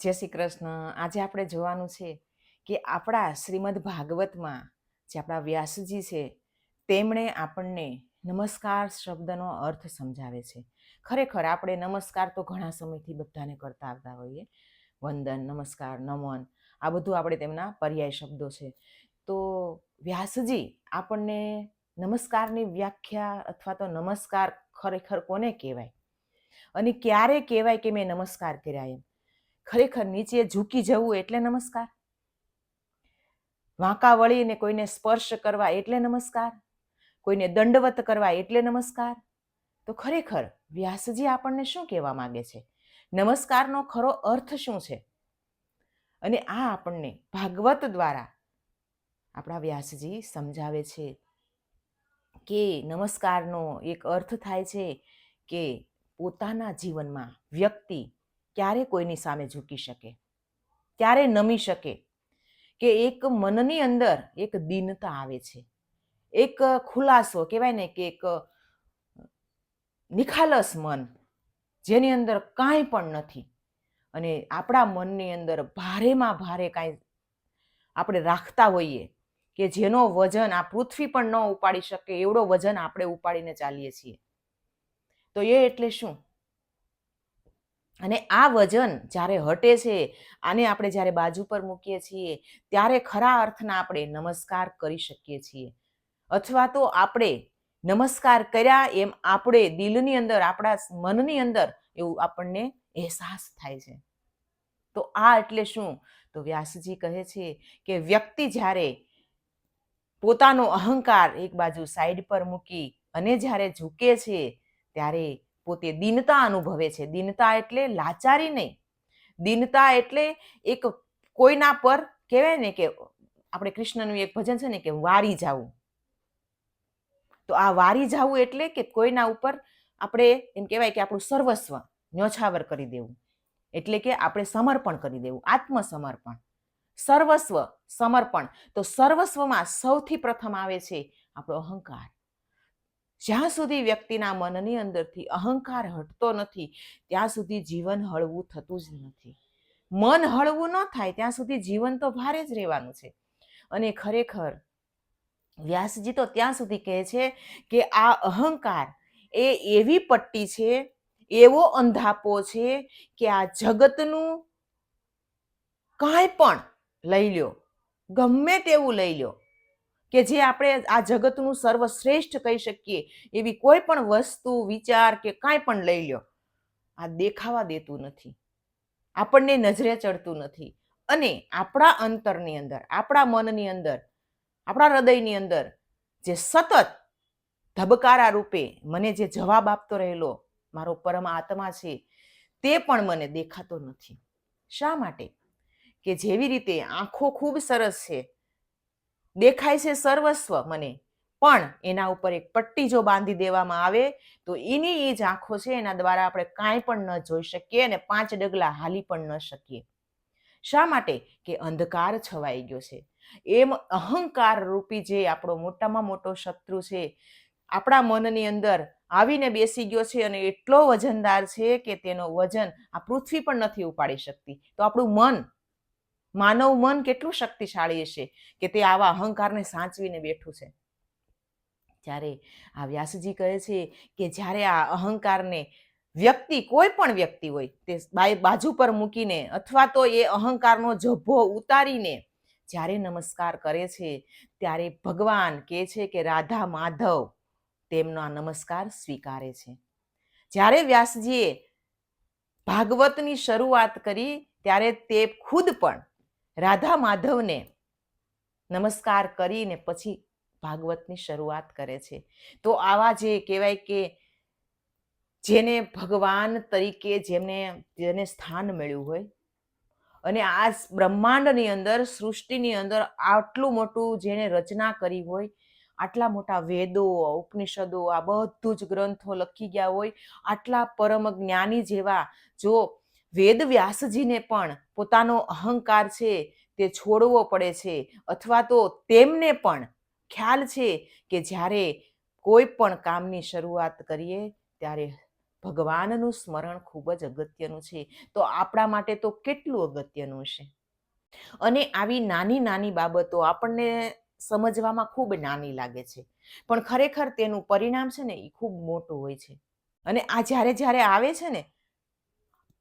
જય શ્રી કૃષ્ણ. આજે આપણે જોવાનું છે કે આપણા શ્રીમદ ભાગવતમાં જે આપણા વ્યાસજી છે, તેમણે આપણને નમસ્કાર શબ્દનો અર્થ સમજાવે છે. ખરેખર આપણે નમસ્કાર તો ઘણા સમયથી બધાને કરતા આવતા હોઈએ. વંદન, નમસ્કાર, નમન, આ બધું આપણે તેમના પર્યાય શબ્દો છે. તો વ્યાસજી, આપણને નમસ્કારની વ્યાખ્યા અથવા તો નમસ્કાર ખરેખર કોને કહેવાય? અને ક્યારે કહેવાય કે મેં નમસ્કાર કર્યા એમ? ખરેખર નીચે ઝૂકી જવું એટલે નમસ્કાર? વાંકા વળીને કોઈને સ્પર્શ કરવા એટલે નમસ્કાર? કોઈને દંડવત કરવા એટલે નમસ્કાર? તો ખરેખર વ્યાસજી આપણને શું કહેવા માગે છે? નમસ્કારનો ખરો અર્થ શું છે? અને આ આપણને ભાગવત દ્વારા આપણા વ્યાસજી સમજાવે છે કે નમસ્કારનો એક અર્થ થાય છે કે પોતાના જીવનમાં વ્યક્તિ ક્યારે કોઈની સામે ઝૂકી શકે? ક્યારે નમી શકે? કે એક મનની અંદર એક દીનતા આવે છે. એક ખુલાસો કહેવાય ને કે એક નિખાલસ મન જેની અંદર કાંઈ પણ નથી. અને આપણા મનની અંદર ભારેમાં ભારે કાંઈ આપણે રાખતા હોઈએ કે જેનો વજન આ પૃથ્વી પણ ન ઉપાડી શકે, એવડો વજન આપણે ઉપાડીને ચાલીએ છીએ. તો એ એટલે શું? અને આ વજન જ્યારે હટે છે, આને આપણે જ્યારે બાજુ પર મૂકીએ છીએ, ત્યારે ખરા અર્થના આપણે નમસ્કાર કરી શકીએ છીએ. અથવા તો આપણે નમસ્કાર કર્યા એમ આપણે દિલની અંદર, આપણા મનની અંદર એવું આપણને અહેસાસ થાય છે. તો આ એટલે શું? તો વ્યાસજી કહે છે કે વ્યક્તિ જ્યારે પોતાનો અહંકાર એક બાજુ સાઈડ પર મૂકી અને જ્યારે ઝૂકે છે, ત્યારે પોતે દીનતા અનુભવે છે. દીનતા એટલે લાચારી નહીં. દીનતા એટલે એક કોઈના પર કહેવાય ને કે આપણે કૃષ્ણનું એક ભજન છે ને કે વારી જાવું. તો આ વારી જાવું એટલે કે કોઈના ઉપર આપણે એમ કહેવાય કે આપણું સર્વસ્વ ન્યોછાવર કરી દેવું. એટલે કે આપણે સમર્પણ કરી દેવું. આત્મસમર્પણ. સર્વસ્વ સમર્પણ. તો સર્વસ્વમાં સૌથી પ્રથમ આવે છે આપણો અહંકાર. જ્યાં સુધી વ્યક્તિના મનની અંદરથી અહંકાર હટતો નથી, ત્યાં સુધી જીવન હળવું થતું જ નથી. મન હળવું ન થાય, ત્યાં સુધી જીવન તો ભારે જ રહેવાનું છે. અને ખરેખર વ્યાસજી તો ત્યાં સુધી કહે છે કે આ અહંકાર એ એવી પટ્ટી છે, એવો અંધાપો છે કે આ જગતનું કાંઈ પણ લઈ લ્યો, ગમે તેવું લઈ લ્યો કે જે આપણે આ જગતનું સર્વશ્રેષ્ઠ કહી શકીએ, એવી કોઈ પણ વસ્તુ, વિચાર કે કાંઈ પણ લઈ લ્યો, આ દેખાવા દેતું નથી. આપણને નજરે ચડતું નથી. અને આપણા અંતરની અંદર, આપણા મનની અંદર, આપણા હૃદયની અંદર જે સતત ધબકારા રૂપે મને જે જવાબ આપતો રહેલો, મારો પરમ આત્મા છે, તે પણ મને દેખાતો નથી. શા માટે? કે જેવી રીતે આંખો ખૂબ સરસ છે દેખાય છે સર્વસ્વ મને. પણ એના ઉપર એક પટ્ટી જો બાંધી દેવામાં આવે, તો એની એ જ આંખો છે, એના દ્વારા આપણે કાંઈ પણ ન જોઈ શકીએ અને પાંચ ડગલા હાલી પણ ન શકીએ. શા માટે? કે અંધકાર છવાઈ ગયો છે. એમ અહંકાર રૂપી જે આપણો મોટામાં મોટો શત્રુ છે, આપણા મનની અંદર આવીને બેસી ગયો છે અને એટલો વજનદાર છે કે તેનો વજન આ પૃથ્વી પણ નથી ઉપાડી શકતી. તો આપણું મન માનવ મન કેટલું શક્તિશાળી હશે કે તે આવા અહંકારને સાચવીને બેઠું છે? જ્યારે આ વ્યાસજી કહે છે કે જ્યારે આ અહંકારને વ્યક્તિ, કોઈ પણ વ્યક્તિ હોય, તે બાજુ પર મૂકીને અથવા તો એ અહંકારનો જભ્ભો ઉતારીને જ્યારે નમસ્કાર કરે છે, ત્યારે ભગવાન કહે છે કે રાધા માધવ તેમનો આ નમસ્કાર સ્વીકારે છે. જ્યારે વ્યાસજીએ ભાગવતની શરૂઆત કરી, ત્યારે તે ખુદ પણ રાધા માધવને નમસ્કાર કરીને પછી ભાગવતની શરૂઆત કરે છે. તો આવા જે કહેવાય કે જેને ભગવાન તરીકે જેમને, જેને સ્થાન મળ્યું હોય અને આ બ્રહ્માંડની અંદર, સૃષ્ટિની અંદર આટલું મોટું જેને રચના કરી હોય, આટલા મોટા વેદો, ઉપનિષદો, આ બધું જ ગ્રંથો લખી ગયા હોય, આટલા પરમ જ્ઞાની જેવા જો વેદ વ્યાસજીને પણ પોતાનો અહંકાર છે તે છોડવો પડે છે અથવા તો તેમને પણ ખ્યાલ છે કે જ્યારે કોઈ પણ કામની શરૂઆત કરીએ ત્યારે ભગવાનનું સ્મરણ ખૂબ જ અગત્યનું છે. તો આપણા માટે તો કેટલું અગત્યનું છે? અને આવી નાની નાની બાબતો આપણને સમજવામાં ખૂબ નાની લાગે છે. પણ ખરેખર તેનું પરિણામ છે ને એ ખૂબ મોટું હોય છે. અને આ જ્યારે જ્યારે આવે છે ને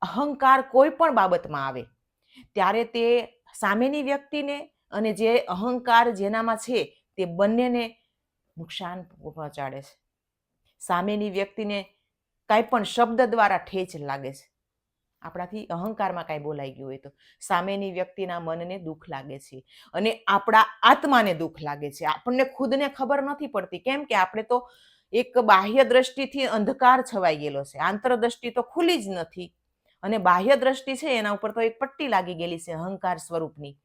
અહંકાર કોઈ પણ બાબતમાં આવે, ત્યારે તે સામેની વ્યક્તિને અને જે અહંકાર જેનામાં છે તે બંનેને નુકસાન પહોંચાડે છે. સામેની વ્યક્તિને કાંઈ પણ શબ્દ દ્વારા ઠેચ લાગે છે. આપણાથી અહંકારમાં કાંઈ બોલાઈ ગયું હોય તો સામેની વ્યક્તિના મનને દુઃખ લાગે છે અને આપણા આત્માને દુઃખ લાગે છે. આપણને ખુદને ખબર નથી પડતી. કેમ કે આપણે તો એક બાહ્ય દ્રષ્ટિથી અંધકાર છવાઈ ગયેલો છે. આંતરદ્રષ્ટિ તો ખુલ્લી જ નથી. અને બાહ્ય દ્રષ્ટિ છે એના ઉપર તો એક પટ્ટી લાગી ગયેલી છે અહંકાર સ્વરૂપની.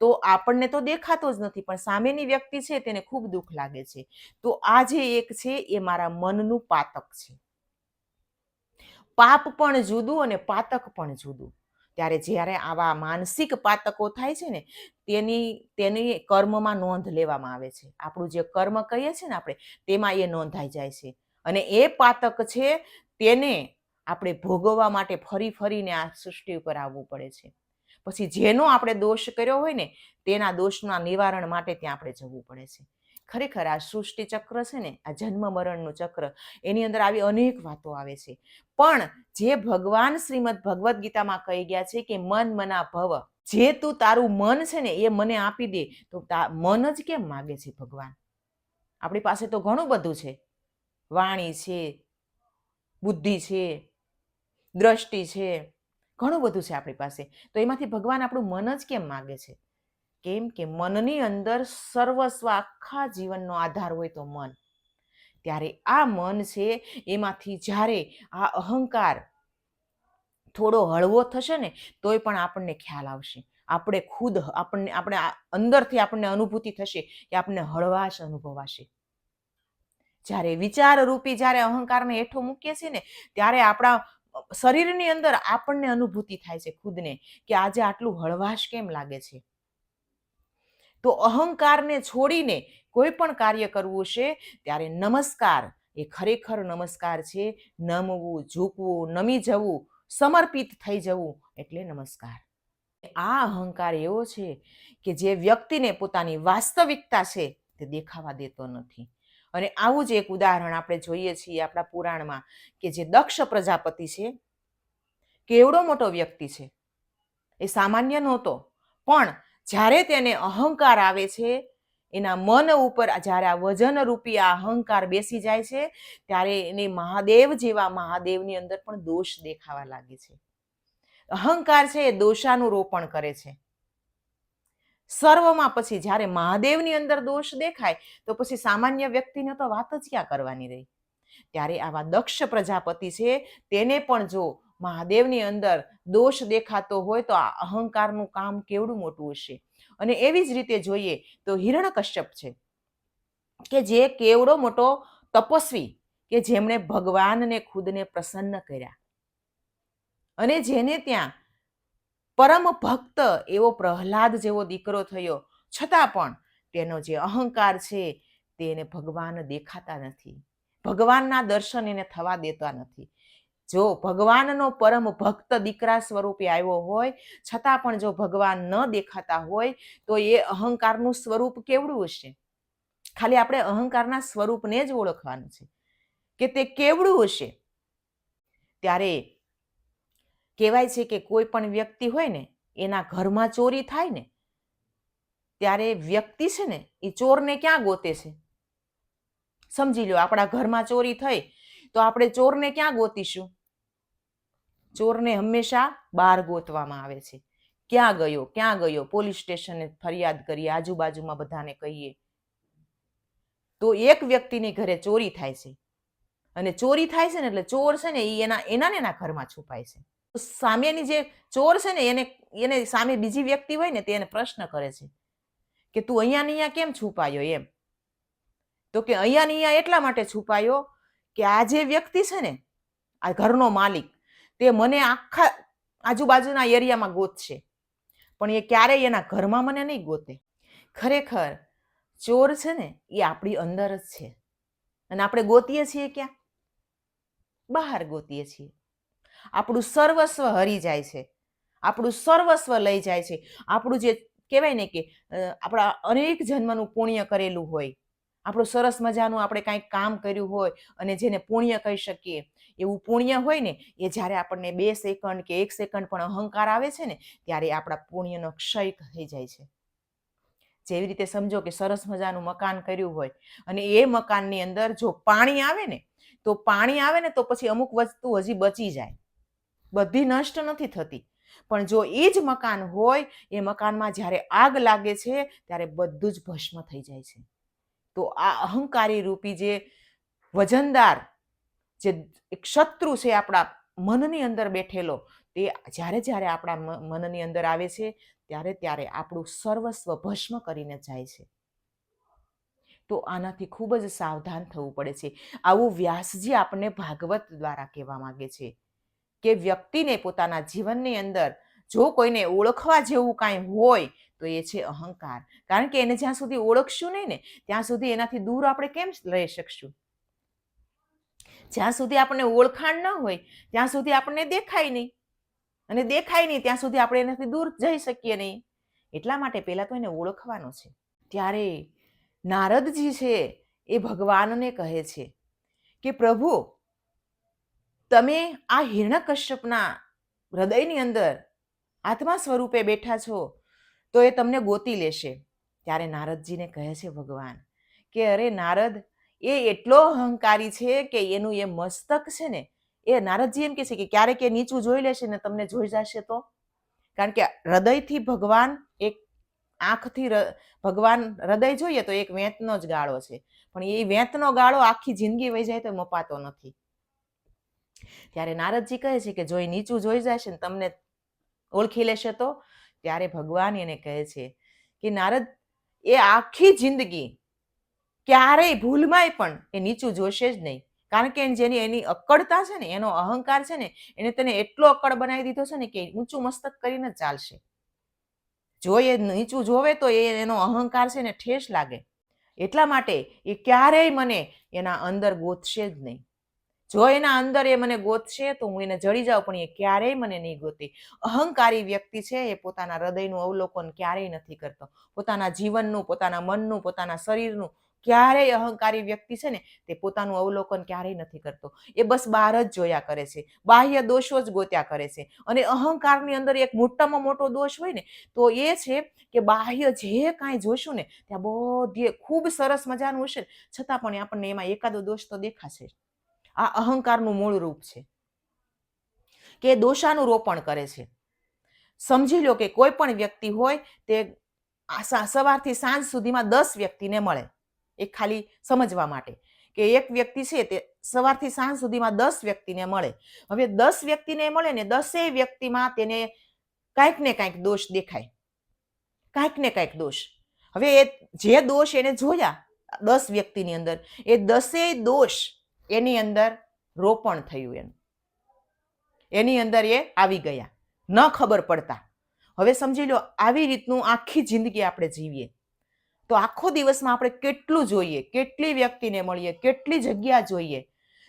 તો આપણને તો દેખાતો જ નથી, પણ સામેની વ્યક્તિ છે તેને ખૂબ દુઃખ લાગે છે. તો આ જે એક છે એ મારા મનનું પાતક છે. પાપ પણ જુદું અને પાતક પણ જુદું. ત્યારે જ્યારે આવા માનસિક પાતકો થાય છે ને, તેની તેની કર્મમાં નોંધ લેવામાં આવે છે. આપણું જે કર્મ કહીએ છીએ ને આપણે, તેમાં એ નોંધાઈ જાય છે. અને એ પાતક છે તેને આપણે ભોગવવા માટે ફરી ફરીને આ સૃષ્ટિ ઉપર આવવું પડે છે. પછી જેનો આપણે દોષ કર્યો હોય ને, તેના દોષના નિવારણ માટે ત્યાં આપણે જવું પડે છે. ખરેખર આ સૃષ્ટિ ચક્ર છે ને, આ જન્મ મરણનું ચક્ર, એની અંદર આવી અનેક વાતો આવે છે. પણ જે ભગવાન શ્રીમદ ભગવદ્ ગીતામાં કહી ગયા છે કે, મન મના ભવ, જે તું તારું મન છે ને, એ મને આપી દે. તો મન જ કેમ માગે છે ભગવાન? આપણી પાસે તો ઘણું બધું છે. વાણી છે, બુદ્ધિ છે દ્રષ્ટિ છે. ઘણું બધું છે આપણી પાસે. તો એમાંથી ભગવાન આપણું મન જ કેમ માગે છે? કેમ કે મનની અંદર સર્વસ્વ આખા જીવનનો આધાર હોય તો મન. ત્યારે આ મન છે એમાંથી જ્યારે આ અહંકાર થોડો હળવો થશે ને, તોય પણ આપણને ખ્યાલ આવશે. આપણે ખુદ આપણને, આપણે અંદરથી આપણને અનુભૂતિ થશે કે આપણને હળવાશ અનુભવાશે. જ્યારે વિચાર રૂપી જ્યારે અહંકારને હેઠો મૂકીએ છીએ ને, ત્યારે આપણા શરીરની અંદર આપણને અનુભૂતિ થાય છે ખુદને કે આજે આટલું હળવાશ કેમ લાગે છે? તો અહંકારને છોડીને કોઈ પણ કાર્ય કરવું છે, ત્યારે નમસ્કાર એ ખરેખર નમસ્કાર છે. નમવું, ઝૂકવું, નમી જવું, સમર્પિત થઈ જવું એટલે નમસ્કાર. આ અહંકાર એવો છે કે જે વ્યક્તિને પોતાની વાસ્તવિકતા છે તે દેખાવા દેતો નથી. અને આવું જ એક ઉદાહરણ આપણે જોઈએ છીએ આપણા પુરાણમાં કે જે દક્ષ પ્રજાપતિ છે કેવડો મોટો વ્યક્તિ છે. એ સામાન્ય નહોતો, પણ જ્યારે તેને અહંકાર આવે છે, એના મન ઉપર જ્યારે આ વજન રૂપી આ અહંકાર બેસી જાય છે, ત્યારે એને મહાદેવ જેવા મહાદેવની અંદર પણ દોષ દેખાવા લાગે છે. અહંકાર છે એ દોષાનું રોપણ કરે છે. સર્વમાં પછી જ્યારે મહાદેવની અંદર દોષ દેખાય, તો પછી સામાન્ય વ્યક્તિને તો વાત જ ક્યાં કરવાની રહી? ત્યારે આવા દક્ષ પ્રજાપતિ છે, તેને પણ જો મહાદેવની અંદર દોષ દેખાતો હોય, તો આ અહંકારનું કામ કેવડું મોટું હશે? અને એવી જ રીતે જોઈએ તો હિરણકશ્યપ છે, કે જે કેવડો મોટો તપસ્વી, કે જેમણે ભગવાનને ખુદને પ્રસન્ન કર્યા. અને જેને ત્યાં પરમ ભક્ત એવો પ્રહલાદ જેવો દીકરો થયો. છતાં પણ તેનો જે અહંકાર છે તેને ભગવાન દેખાતા નથી. ભગવાનના દર્શન એને થવા દેતા નથી. જો ભગવાનનો પરમ ભક્ત દીકરા સ્વરૂપે આવ્યો હોય, છતાં પણ જો ભગવાન ન દેખાતા હોય, તો એ અહંકારનું સ્વરૂપ કેવડું હશે? ખાલી આપણે અહંકારના સ્વરૂપને જ ઓળખવાનું છે. કે તે કેવડું હશે? ત્યારે કહેવાય છે કે કોઈ પણ વ્યક્તિ હોય ને, એના ઘરમાં ચોરી થાય ને, ત્યારે વ્યક્તિ છે ને, એ ચોરને ક્યાં ગોતે છે? સમજી લો આપણા ઘરમાં ચોરી થઈ, તો આપણે ચોરને ક્યાં ગોતીશું? ચોરને હંમેશા બહાર ગોતવામાં આવે છે. ક્યાં ગયો ક્યાં ગયો? પોલીસ સ્ટેશને ફરિયાદ કરીએ, આજુબાજુમાં બધાને કહીએ. તો એક વ્યક્તિની ઘરે ચોરી થાય છે. અને ચોરી થાય છે ને એટલે ચોર છે ને, એ એના એના ને એના ઘરમાં છુપાય છે. સામેની જે ચોર છે ને, એને એને સામે બીજી વ્યક્તિ હોય ને, તે એને પ્રશ્ન કરે છે કે તું અહીંયા અહીંયા કેમ છુપાયો એમ? તો કે અહીંયા અહીંયા એટલા માટે છુપાયો કે આ જે વ્યક્તિ છે ને, આ ઘરનો માલિક, તે મને આખા આજુબાજુના એરિયામાં ગોતશે. પણ એ ક્યારેય એના ઘરમાં મને નહીં ગોતે. ખરેખર ચોર છે ને, એ આપણી અંદર જ છે. અને આપણે ગોતીએ છીએ ક્યાં? બહાર ગોતીએ છીએ. આપણું સર્વસ્વ હરી જાય છે. આપણું સર્વસ્વ લઈ જાય છે. આપણું જે કહેવાય ને કે આપણા અનેક જન્મનું પુણ્ય કરેલું હોય. આપણું સરસ મજાનું આપણે કાંઈક કામ કર્યું હોય અને જેને પુણ્ય કહી શકીએ. એવું પુણ્ય હોય ને, એ જ્યારે આપણને બે સેકન્ડ કે એક સેકન્ડ પણ અહંકાર આવે છે ને, ત્યારે આપણા પુણ્યનો ક્ષય થઈ જાય છે. જેવી રીતે સમજો કે સરસ મજાનું મકાન કર્યું હોય અને એ મકાનની અંદર જો પાણી આવે ને, તો પાણી આવે ને તો પછી અમુક વસ્તુ હજી બચી જાય. બધી નષ્ટ નથી થતી. પણ જો એ જ મકાન હોય, એ મકાનમાં જ્યારે આગ લાગે છે, ત્યારે બધું જ ભસ્મ થઈ જાય છે. તો આ અહંકારી રૂપી જે વજનદાર, જે એક શત્રુ છે આપણા મનની અંદર બેઠેલો, તે જ્યારે જ્યારે આપણા મનની અંદર આવે છે, ત્યારે ત્યારે આપણું સર્વસ્વ ભસ્મ કરીને જાય છે. તો આનાથી ખૂબ જ સાવધાન થવું પડે છે. આવું વ્યાસજી આપણને ભાગવત દ્વારા કહેવા માગે છે. કે વ્યક્તિને પોતાના જીવનની અંદર જો કોઈને ઓળખવા જેવું કાંઈ હોય, તો એ છે અહંકાર. કારણ કે એને જ્યાં સુધી ઓળખશું નહીં ને, ત્યાં સુધી એનાથી દૂર આપણે કેમ રહી શકશું? જ્યાં સુધી આપણને ઓળખાણ ન હોય, ત્યાં સુધી આપણને દેખાય નહીં. અને દેખાય નહીં, ત્યાં સુધી આપણે એનાથી દૂર જઈ શકીએ નહીં. એટલા માટે પહેલાં તો એને ઓળખવાનો છે. ત્યારે નારદજી છે એ ભગવાનને કહે છે કે, પ્રભુ તમે આ હિરણ્યકશ્યપના હૃદયની અંદર આત્મા સ્વરૂપે બેઠા છો, તો એ તમને ગોતી લેશે. ત્યારે નારદજીને કહે છે ભગવાન કે અરે નારદ, એ એટલો અહંકારી છે કે એનું એ મસ્તક છે ને, એ નારદજી એમ કહે છે કે ક્યારેક એ નીચું જોઈ લેશે ને તમને જોઈ જશે તો. કારણ કે હૃદયથી ભગવાન એક આંખથી ભગવાન હૃદય જોઈએ તો એક વેંતનો જ ગાળો છે. પણ એ વેંતનો ગાળો આખી જિંદગી વહી જાય તો મપાતો નથી. ત્યારે નારદજી કહે છે કે જો એ નીચું જોઈ જશે ને તમને ઓળખી લેશે તો? ત્યારે ભગવાન એને કહે છે કે નારદ, એ આખી જિંદગી ક્યારેય ભૂલમાંય પણ એ નીચું જોશે જ નહીં. કારણ કે જેની એની અક્કડતા છે ને, એનો અહંકાર છે ને, એને તેને એટલો અક્કડ બનાવી દીધો છે ને કે ઊંચું મસ્તક કરીને ચાલશે. જો એ નીચું જોવે તો એ એનો અહંકાર છે ને ઠેસ લાગે. એટલા માટે એ ક્યારેય મને એના અંદર ગોતશે જ નહીં. જો એના અંદર એ મને ગોતશે, તો હું એને જડી જાઉં, પણ એ ક્યારેય મને નહીં ગોતી. અહંકારી વ્યક્તિ છે એ પોતાના હૃદયનું અવલોકન ક્યારેય નથી કરતો. પોતાના જીવનનું, પોતાના મનનું, પોતાના શરીરનું ક્યારેય અહંકારી વ્યક્તિ છે ને, તે પોતાનું અવલોકન ક્યારેય નથી કરતો. એ બસ બહાર જ જોયા કરે છે. બાહ્ય દોષો જ ગોત્યા કરે છે. અને અહંકારની અંદર એક મોટામાં મોટો દોષ હોય ને, તો એ છે કે બાહ્ય જે કાંઈ જોશું ને, ત્યાં બધી ખૂબ સરસ મજાનું હશે છતાં પણ આપણને એમાં એકાદો દોષ તો દેખાશે. આ અહંકારનું મૂળ રૂપ છે. કે દોષાનું રોપણ કરે છે. સમજી લો કે કોઈ પણ વ્યક્તિ હોય તે સવારથી સાંજ સુધીમાં દસ વ્યક્તિને મળે. એ ખાલી સમજવા માટે. કે એક વ્યક્તિ છે તે સવારથી સાંજ સુધીમાં દસ વ્યક્તિને મળે. હવે દસ વ્યક્તિને મળે ને દસેય વ્યક્તિમાં તેને કાંઈક ને કાંઈક દોષ દેખાય. કાંઈક ને કાંઈક દોષ. હવે એ જે દોષ એને જોયા દસ વ્યક્તિની અંદર, એ દસેય દોષ એની અંદર રોપણ થયું એનું. એની અંદર એ આવી ગયા. ન ખબર પડતા. હવે સમજી લો, આવી રીતનું આખી જિંદગી આપણે જીવીએ. તો આખો દિવસમાં આપણે કેટલું જોઈએ, કેટલી વ્યક્તિને મળીએ, કેટલી જગ્યા જોઈએ.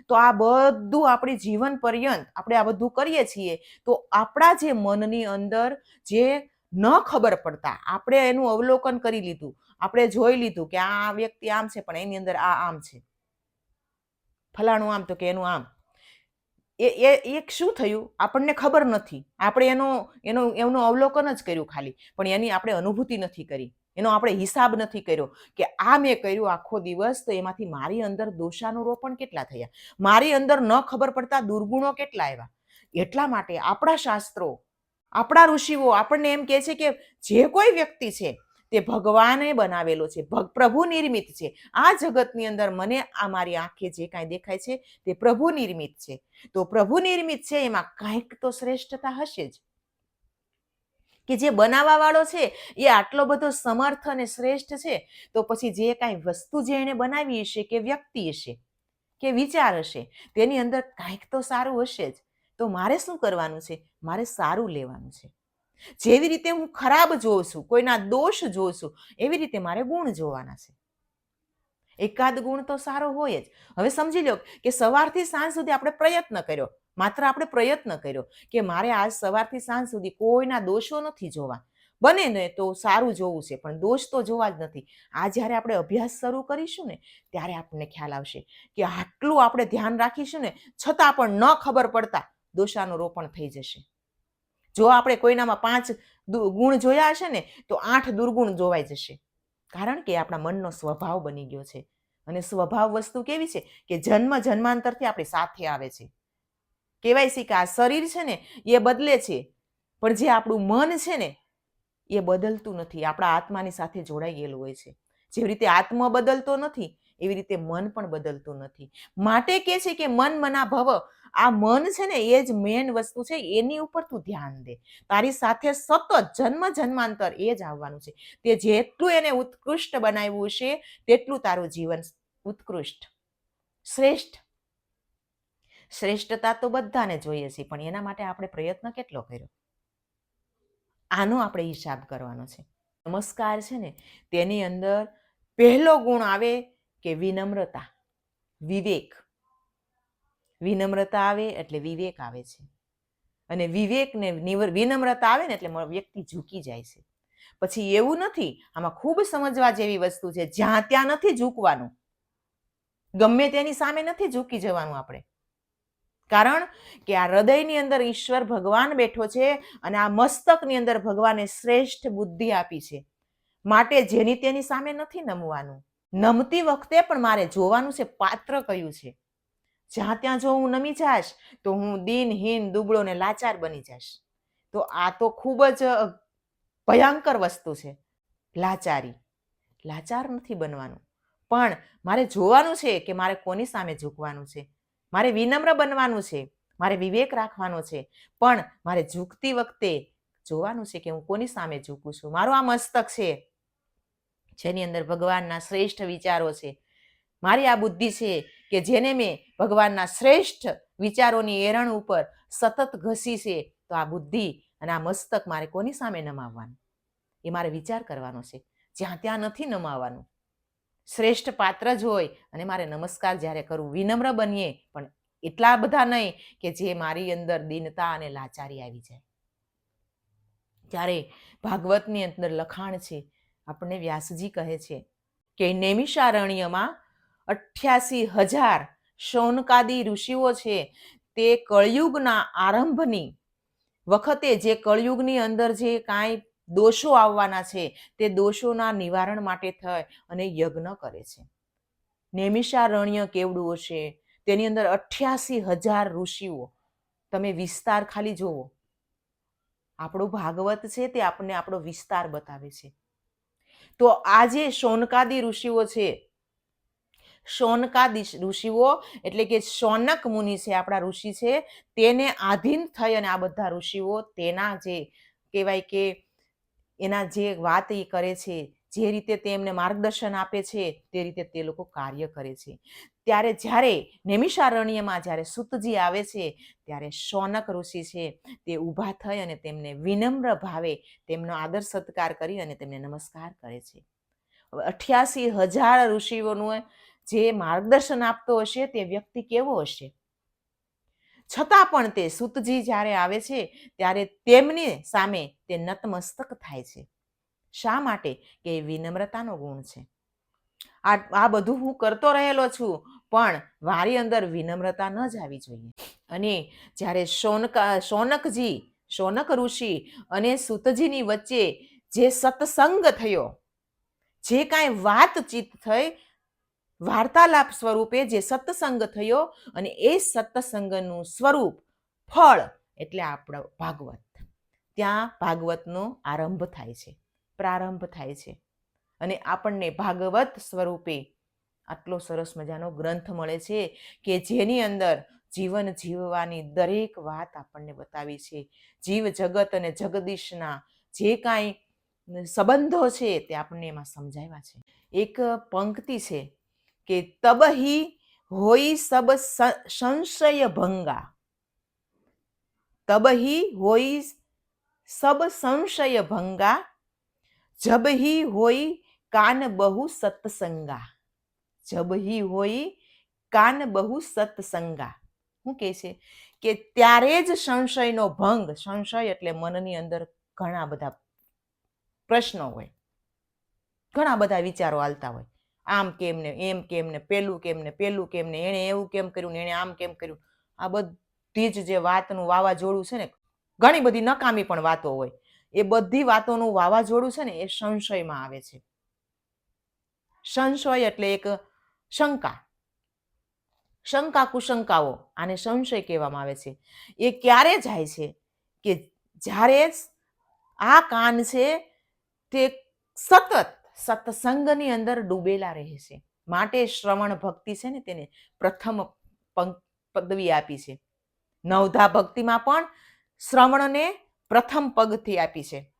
તો આ બધું આપણી જીવન પર્યંત આપણે આ બધું કરીએ છીએ. તો આપણા જે મનની અંદર જે ન ખબર પડતા, આપણે એનું અવલોકન કરી લીધું. આપણે જોઈ લીધું કે આ વ્યક્તિ આમ છે, પણ એની અંદર આ આમ છે. ફલાણું આમ તો કે એનું આમ. એ એ એક શું થયું? આપણને ખબર નથી. આપણે એનો એનો, એનું અવલોકન જ કર્યું ખાલી. પણ એની આપણે અનુભૂતિ નથી કરી. એનો આપણે હિસાબ નથી કર્યો કે આ મેં કર્યું આખો દિવસ તો એમાંથી મારી અંદર દોષાનુરોપણ કેટલા થયા? મારી અંદર ન ખબર પડતા દુર્ગુણો કેટલા આવ્યા? એટલા માટે આપણા શાસ્ત્રો, આપણા ઋષિઓ આપણને એમ કહે છે કે જે કોઈ વ્યક્તિ છે તે ભગવાને બનાવેલો છે, ભગ, પ્રભુ નિર્મિત છે. આ જગતની અંદર મને આ મારી આંખે જે કાંઈ દેખાય છે તે પ્રભુ નિર્મિત છે. તો પ્રભુ નિર્મિત છે એમાં કાંઈક તો શ્રેષ્ઠતા હશે જ. કે જે બનાવવા વાળો છે એ આટલો બધો સમર્થ અને શ્રેષ્ઠ છે, તો પછી જે કાંઈ વસ્તુ જે એણે બનાવી હશે કે વ્યક્તિ હશે, કે વિચાર હશે, તેની અંદર કાંઈક તો સારું હશે જ. તો મારે શું કરવાનું છે? મારે સારું લેવાનું છે. જેવી રીતે હું ખરાબ જોઉં છું, કોઈના દોષ જોઉં છું, એવી રીતે મારે ગુણ જોવાના છે. એકાદ ગુણ તો સારો હોય જ. હવે સમજી લો કે સવારથી સાંજ સુધી આપણે પ્રયત્ન કર્યો. માત્ર આપણે પ્રયત્ન કર્યો કે મારે આજ સવારથી સાંજ સુધી કોઈના દોષો નથી જોવા. બને ને તો સારું જોવું છે, પણ દોષ તો જોવા જ નથી. આ જ્યારે આપણે અભ્યાસ શરૂ કરીશું ને, ત્યારે આપણને ખ્યાલ આવશે કે આટલું આપણે ધ્યાન રાખીશું ને, છતાં પણ ન ખબર પડતા દોષાનુરોપણ થઈ જશે. જો આપણે કોઈનામાં પાંચ ગુણ જોયા હશે ને, તો આઠ દુર્ગુણ જોવાઈ જશે. કારણ કે આપણા મનનો સ્વભાવ બની ગયો છે. અને સ્વભાવ વસ્તુ કેવી છે કે જન્મ જન્માંતરથી આપણી સાથે આવે છે. કહેવાય છે કે આ શરીર છે ને, એ બદલે છે. પણ જે આપણું મન છે ને, એ બદલતું નથી. આપણા આત્માની સાથે જોડાઈ ગયેલું હોય છે. જેવી રીતે આત્મા બદલતો નથી એવી રીતે મન પણ બદલતું નથી. માટે કે છે કે મન મના ભવ, આ મન છે ને એ જ મેન વસ્તુ છે, એની ઉપર તું ધ્યાન દે. તારી સાથે સતત જન્મ જન્માંતર એ જ આવવાનું છે. તે જેટલું એને ઉત્કૃષ્ટ બનાવ્યું છે, તેટલું તારું જીવન ઉત્કૃષ્ટ, શ્રેષ્ઠ. શ્રેષ્ઠતા તો બધાને જોઈએ છે, પણ એના માટે આપણે પ્રયત્ન કેટલો કર્યો? આનો આપણે હિસાબ કરવાનો છે. નમસ્કાર છે ને, તેની અંદર પહેલો ગુણ આવે કે વિનમ્રતા, વિવેક. વિનમ્રતા આવે એટલે વિવેક આવે છે. અને વિવેકને વિનમ્રતા આવે ને એટલે વ્યક્તિ ઝૂકી જાય છે. પછી એવું નથી, આમાં ખૂબ સમજવા જેવી વસ્તુ છે, જ્યાં ત્યાં નથી ઝૂકવાનું. ગમે તેની સામે નથી ઝૂકી જવાનું આપણે. કારણ કે આ હૃદયની અંદર ઈશ્વર ભગવાન બેઠો છે અને આ મસ્તકની અંદર ભગવાને શ્રેષ્ઠ બુદ્ધિ આપી છે. માટે જેની તેની સામે નથી નમવાનું. નમતી વખતે પણ મારે જોવાનું છે, પાત્ર કયું છે? જ્યાં ત્યાં જો હું નમી જાશ, તો હું દિનહીન દુબળો ને લાચાર બની જાશ. તો આ તો ખૂબ જ ભયંકર વસ્તુ છે, લાચારી. લાચાર નથી બનવાનું. પણ મારે જોવાનું છે કે મારે કોની સામે ઝૂકવાનું છે? મારે વિનમ્ર બનવાનું છે? મારે વિવેક રાખવાનો છે? પણ મારે ઝૂકતી વખતે જોવાનું છે કે હું કોની સામે ઝૂકું છું? મારું આ મસ્તક છે. જેની અંદર ભગવાનના શ્રેષ્ઠ વિચારો છે. મારી આ બુદ્ધિ છે કે જેને મેં ભગવાનના શ્રેષ્ઠ વિચારોની એરણ ઉપર સતત ઘસી છે, તો આ બુદ્ધિ અને આ મસ્તક મારે કોની સામે નમાવવાનું? એ મારે વિચાર કરવાનો છે. જ્યાં ત્યાં નથી નમાવવાનું. શ્રેષ્ઠ પાત્ર જ હોય અને મારે નમસ્કાર જ્યારે કરું, વિનમ્ર બનીએ, પણ એટલા બધા નહીં કે જે મારી અંદર દીનતા અને લાચારી આવી જાય. ત્યારે ભાગવતની અંદર લખાણ છે આપણને વ્યાસજી કહે છે કે નૈમિષારણ્યમાં અઠ્યાસી હજાર શૌનકાદી ઋષિઓ છે. તે કળયુગના આરંભની વખતે જે કળયુગની અંદર જે કાંઈ દોષો આવવાના છે, તે દોષોના નિવારણ માટે થાય અને યજ્ઞ કરે છે. નૈમિષારણ્ય કેવડું હશે? તેની અંદર અઠ્યાસી હજાર ઋષિઓ. તમે વિસ્તાર ખાલી જુઓ. આપણું ભાગવત છે તે આપણને આપણો વિસ્તાર બતાવે છે. તો આ જે શૌનકાદી ઋષિઓ છે, શૌનકાદી ઋષિઓ એટલે કે શોનક મુનિ છે આપણા ઋષિ છે, તેને આધીન થઈ અને આ બધા ઋષિઓ તેના જે કહેવાય કે એના જે વાત એ કરે છે જે રીતે તે એમને માર્ગદર્શન આપે છે, તે રીતે તે લોકો કાર્ય કરે છે. ત્યારે જ્યારે નેમિષારણ્યમાં જ્યારે સુતજી આવે છે, ત્યારે શૌનક ઋષિ છે, તે ઊભા થઈ અને તેમને વિનમ્ર ભાવે તેમનો આદર સત્કાર કરી અને તેમને નમસ્કાર કરે છે. હવે અઠ્યાસી હજાર ઋષિઓનું જે માર્ગદર્શન આપતો હશે, તે વ્યક્તિ કેવો હશે? છતાં પણ તે સુતજી જ્યારે આવે છે, ત્યારે તેમની સામે તે નતમસ્તક થાય છે. શા માટે? કે એ વિનમ્રતાનો ગુણ છે. આ આ બધું હું કરતો રહેલો છું, પણ મારી અંદર વિનમ્રતા ન જ આવી જોઈએ. અને જ્યારે શૌનક, શૌનકજી, શૌનક ઋષિ અને સુતજીની વચ્ચે જે સત્સંગ થયો, જે કાંઈ વાતચીત થઈ, વાર્તાલાપ સ્વરૂપે જે સત્સંગ થયો અને એ સત્સંગનું સ્વરૂપ ફળ, એટલે આપણો ભાગવત. ત્યાં ભાગવતનો આરંભ થાય છે. પ્રારંભ થાય છે. અને આપણને ભાગવત સ્વરૂપે આટલો સરસ મજાનો ગ્રંથ મળે છે કે જેની અંદર જીવન જીવવાની દરેક વાત આપણને બતાવી છે. જીવ જગત અને જગદીશના જે કાંઈ સંબંધો છે તે આપણને એમાં સમજાવ્યા છે. એક પંક્તિ છે કે તબહી હોઈ સબ સંશય ભંગા. તબહી હોઈ સબ સંશય ભંગા જબહી હોઈ કાન બહુ સત્સંગા. જબહી હોઈ કાન બહુ સત્સંગા. શું કહે છે કે ત્યારે જ સંશયનો ભંગ, સંશય એટલે મનની અંદર ઘણા બધા પ્રશ્નો હોય. ઘણા બધા વિચારો આવતા હોય. આમ કેમ ને એમ કેમ ને પેલું કેમ ને પેલું કેમ ને એણે એવું કેમ કર્યું ને એણે આમ કેમ કર્યું. આ બધી જ જે વાતનું વાવાઝોડું છે ને, ઘણી બધી નકામી પણ વાતો હોય. એ બધી વાતોનું વાવાઝોડું છે ને, એ સંશયમાં આવે છે. સંશય એટલે એક શંકા. શંકા કુશંકાઓ, આને સંશય કહેવામાં આવે છે. એ ક્યારે જાય છે કે જ્યારે આ કાન છે તે સતત સત્સંગની અંદર ડૂબેલા રહે છે. માટે શ્રવણ ભક્તિ છે ને તેને પ્રથમ પદવી આપી છે. નવધા ભક્તિમાં પણ શ્રવણને પ્રથમ પગથી આપી છે.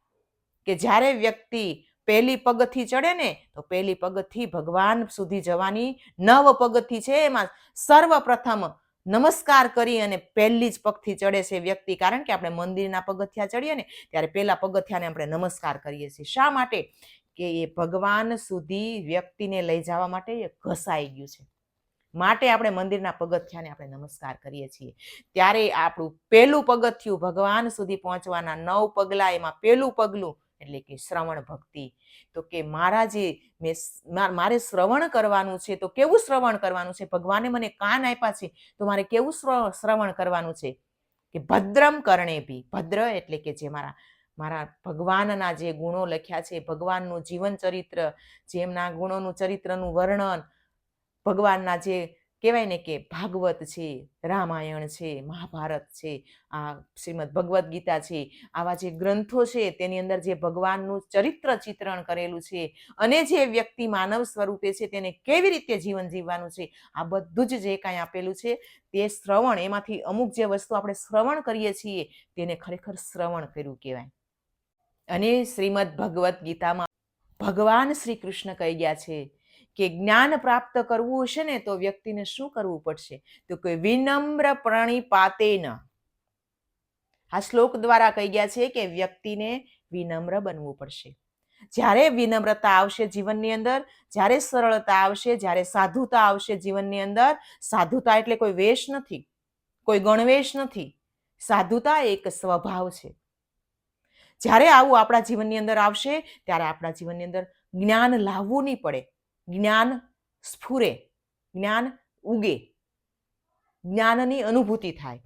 કે જ્યારે વ્યક્તિ પહેલી પગથી ચડે ને, તો પહેલી પગથી ભગવાન સુધી જવાની નવ પગથી છે એમાં સર્વપ્રથમ નમસ્કાર કરી અને પહેલી જ પગથી ચડે છે વ્યક્તિ. કારણ કે આપણે મંદિરના પગથિયા ચડીએ ને, ત્યારે પહેલા પગથિયાને આપણે નમસ્કાર કરીએ છીએ. શા માટે? કે એ ભગવાન સુધી વ્યક્તિને લઈ જવા માટે ઘસાઈ ગયું છે. માટે આપણે મંદિરના પગથિયાને આપણે નમસ્કાર કરીએ છીએ. ત્યારે આપણું પહેલું પગથિયું ભગવાન સુધી પહોંચવાના નવ પગલા, એમાં પહેલું પગલું એટલે કે શ્રવણ ભક્તિ. તો કે મારા જે મેં, મારે શ્રવણ કરવાનું છે, તો કેવું શ્રવણ કરવાનું છે? ભગવાને મને કાન આપ્યા છે, તો મારે કેવું શ્ર- શ્રવણ કરવાનું છે? કે ભદ્રમ કરણે ભી. ભદ્ર એટલે કે જે મારા મારા ભગવાનના જે ગુણો લખ્યા છે, ભગવાનનું જીવન ચરિત્ર, જેમના ગુણોનું ચરિત્રનું વર્ણન ભગવાનના જે કહેવાય ને કે ભાગવત છે, રામાયણ છે, મહાભારત છે, આ શ્રીમદ ભગવદ્ ગીતા છે, આવા જે ગ્રંથો છે તેની અંદર જે ભગવાનનું ચરિત્ર ચિત્રણ કરેલું છે અને જે વ્યક્તિ માનવ સ્વરૂપે છે તેને કેવી રીતે જીવન જીવવાનું છે, આ બધું જ જે કાંઈ આપેલું છે તે શ્રવણ, એમાંથી અમુક જે વસ્તુ આપણે શ્રવણ કરીએ છીએ તેને ખરેખર શ્રવણ કર્યું કહેવાય. અને શ્રીમદ ભગવદ્ ગીતામાં ભગવાન શ્રી કૃષ્ણ કહી ગયા છે કે જ્ઞાન પ્રાપ્ત કરવું હશે ને, તો વ્યક્તિને શું કરવું પડશે? તો કે વિનમ્ર પ્રણિપાતેન. આ શ્લોક દ્વારા કહી ગયા છે કે વ્યક્તિને વિનમ્ર બનવું પડશે. જ્યારે વિનમ્રતા આવશે જીવનની અંદર, જ્યારે સરળતા આવશે, જ્યારે સાધુતા આવશે જીવનની અંદર, સાધુતા એટલે કોઈ વેશ નથી, કોઈ ગણવેશ નથી. સાધુતા એક સ્વભાવ છે. જ્યારે આવું આપણા જીવનની અંદર આવશે, ત્યારે આપણા જીવનની અંદર જ્ઞાન લાવવું નહીં પડે. જ્ઞાન સ્ફુરે, જ્ઞાન ઉગે, જ્ઞાનની અનુભૂતિ થાય.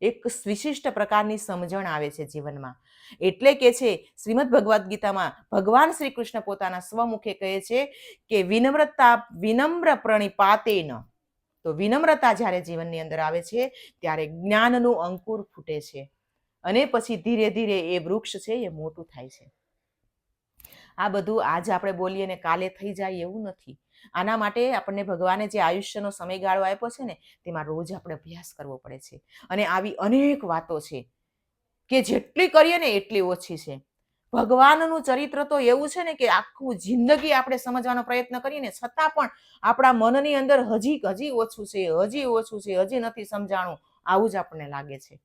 એક વિશિષ્ટ પ્રકારની સમજણ આવે છે જીવનમાં. એટલે કે છે, શ્રીમદ ભગવદ્ ગીતામાં ભગવાન શ્રી કૃષ્ણ પોતાના સ્વમુખે કહે છે કે વિનમ્રતા, વિનમ્ર પ્રણિપાતેન. તો વિનમ્રતા જ્યારે જીવનની અંદર આવે છે, ત્યારે જ્ઞાનનું અંકુર ફૂટે છે. અને પછી ધીરે ધીરે એ વૃક્ષ છે, એ મોટું થાય છે. આ બધું આજ આપણે બોલીએ ને કાલે થઈ જાય એવું નથી. આના માટે આપણને ભગવાને જે આયુષ્યનો સમયગાળો આપ્યો છે ને, તેમાં રોજ આપણે અભ્યાસ કરવો પડે છે. અને આવી અનેક વાતો છે કે જેટલી કરીએ ને એટલી ઓછી છે. ભગવાનનું ચરિત્ર તો એવું છે ને કે આખું જિંદગી આપણે સમજવાનો પ્રયત્ન કરીએ ને, છતાં પણ આપણા મનની અંદર હજી હજી ઓછું છે, હજી ઓછું છે, હજી નથી સમજાણું. આવું જ આપણને લાગે છે.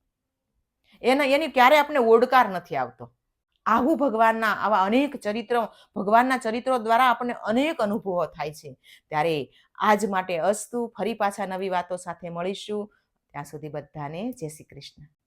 એના, એની ક્યારે આપણે ઓડકાર નથી આવતો. આવું ભગવાનના, આવા અનેક ચરિત્રો, ભગવાનના ચરિત્રો દ્વારા આપણને અનેક અનુભવો થાય છે. ત્યારે આજ માટે અસ્તુ, ફરી પાછા નવી વાતો સાથે મળીશું. ત્યાં સુધી બધાને જય શ્રી કૃષ્ણ.